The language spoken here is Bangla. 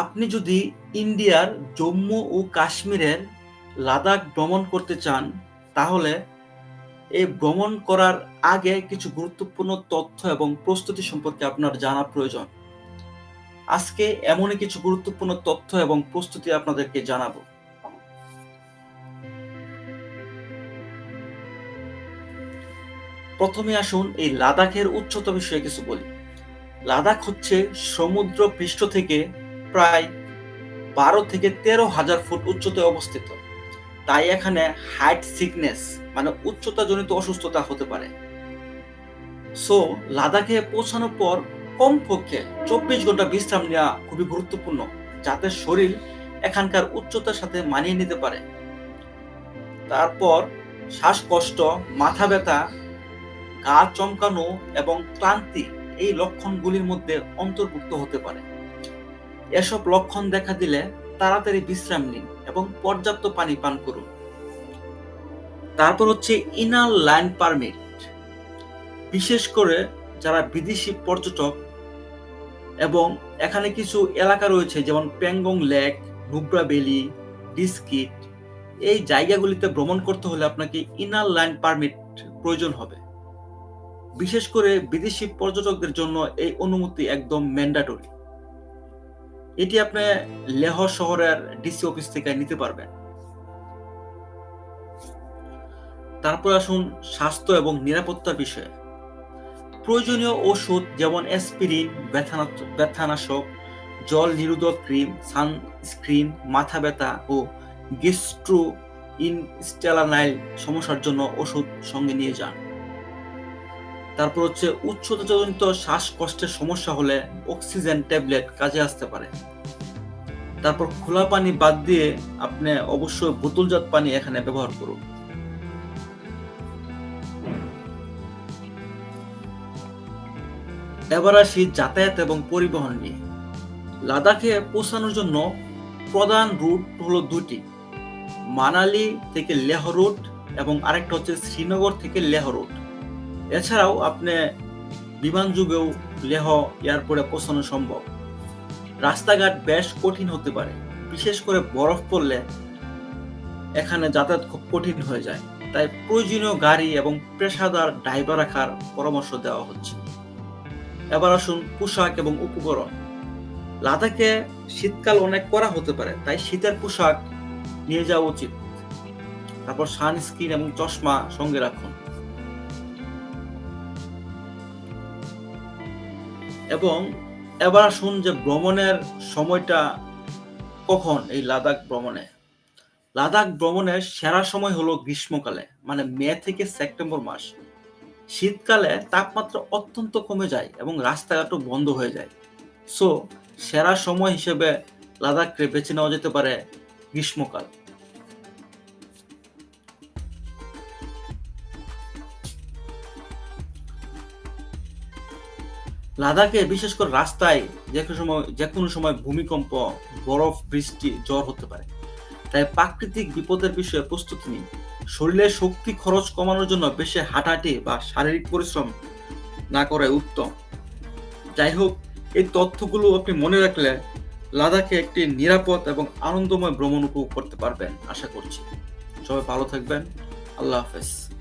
আপনি যদি ইন্ডিয়ার জম্মু ও কাশ্মীরের লাদাখ ভ্রমণ করতে চান, তাহলে এই ভ্রমণ করার আগে কিছু গুরুত্বপূর্ণ তথ্য এবং প্রস্তুতি সম্পর্কে আপনার জানা প্রয়োজন। আজকে এমনই কিছু গুরুত্বপূর্ণ তথ্য এবং প্রস্তুতি আপনাদেরকে জানাব। প্রথমে আসুন এই লাদাখের উচ্চতা বিষয়ে কিছু বলি। লাদাখ হচ্ছে সমুদ্র পৃষ্ঠ থেকে প্রায় বারো থেকে তেরো হাজার ফুট উচ্চতায় অবস্থিত। তাই এখানে হাইট সিকনেস মানে উচ্চতা জনিত অসুস্থতা হতে পারে। সো লাদাখে পৌঁছানোর পর কমপক্ষে চব্বিশ ঘণ্টা বিশ্রাম নেওয়া খুবই গুরুত্বপূর্ণ, যাতে শরীর এখানকার উচ্চতার সাথে মানিয়ে নিতে পারে। তারপর শ্বাসকষ্ট, মাথা ব্যথা, গা চমকানো এবং ক্লান্তি এই লক্ষণগুলির মধ্যে অন্তর্ভুক্ত হতে পারে। এসব লক্ষণ দেখা দিলে তাড়াতাড়ি বিশ্রাম নিন এবং পর্যাপ্ত পানি পান করুন। তারপর হচ্ছে ইনার লাইন পারমিট বিশেষ করে যারা বিদেশি পর্যটক এবং এখানে কিছু এলাকা রয়েছে, যেমন প্যাংগং লেক, নুব্রা ভ্যালি ডিস্কিট এই জায়গাগুলিতে ভ্রমণ করতে হলে আপনাকে ইনার লাইন পারমিট প্রয়োজন হবে। বিশেষ করে বিদেশি পর্যটকদের জন্য এই অনুমতি একদম ম্যান্ডাটরি এটি আপনি লেহ শহরের ডিসি অফিস থেকে নিতে পারবেন। তারপর আসুন স্বাস্থ্য এবং নিরাপত্তার বিষয়ে। প্রয়োজনীয় ওষুধ যেমন অ্যাসপিরিন ব্যথানাশক, জল নিরোধক ক্রিম সানস্ক্রিন মাথা ব্যথা ও গেস্ট্রো ইনস্টেলানাইল সমস্যার জন্য ওষুধ সঙ্গে নিয়ে যান। তারপর হচ্ছে উচ্চতাজনিত শ্বাসকষ্টের সমস্যা হলে অক্সিজেন ট্যাবলেট কাজে আসতে পারে। তারপর খোলা পানি বাদ দিয়ে আপনি অবশ্যই বোতলজাত পানি এখানে ব্যবহার করুন। এবার আসি যাতায়াত এবং পরিবহন নিয়ে। লাদাখে পৌঁছানোর জন্য প্রধান রুট হলো দুটি মানালি থেকে লেহ রুট এবং আরেকটা হচ্ছে শ্রীনগর থেকে লেহ রুট। এছাড়াও আপনি বিমান যুগেও লেহ এয়ারপোর্টে পৌঁছানো সম্ভব। রাস্তাঘাট বেশ কঠিন হতে পারে, বিশেষ করে বরফ পড়লে এখানে যাতায়াত খুব কঠিন হয়ে যায়। তাই প্রয়োজনীয় গাড়ি এবং পেশাদার ড্রাইভার রাখার পরামর্শ দেওয়া হচ্ছে। এবার আসুন পোশাক এবং উপকরণ। লাদাখে শীতকাল অনেক করা হতে পারে, তাই শীতের পোশাক নিয়ে যাওয়া উচিত। তারপর সানস্ক্রিন এবং চশমা সঙ্গে রাখুন। এবং এবার আসুন যে ভ্রমণের সময়টা কখন এই লাদাখ ভ্রমণে? লাদাখ ভ্রমণের সেরা সময় হলো গ্রীষ্মকালে মানে মে থেকে সেপ্টেম্বর মাস। শীতকালে তাপমাত্রা অত্যন্ত কমে যায় এবং রাস্তাঘাটও বন্ধ হয়ে যায়। সো সেরা সময় হিসেবে লাদাখকে বেছে নেওয়া যেতে পারে গ্রীষ্মকাল। লাদাখে বিশেষ করে রাস্তায় যে কোনো সময়, যে কোনো সময় ভূমিকম্প, বরফ, বৃষ্টি, জ্বর হতে পারে। তাই প্রাকৃতিক বিপদের বিষয়ে প্রস্তুতি নিন। শরীরের শক্তি খরচ কমানোর জন্য বেশি হাঁটাহাঁটি বা শারীরিক পরিশ্রম না করাই উত্তম। যাই হোক, এই তথ্যগুলো আপনি মনে রাখলে লাদাখে একটি নিরাপদ এবং আনন্দময় ভ্রমণ উপভোগ করতে পারবেন, আশা করছি। সবাই ভালো থাকবেন। আল্লাহ হাফেজ।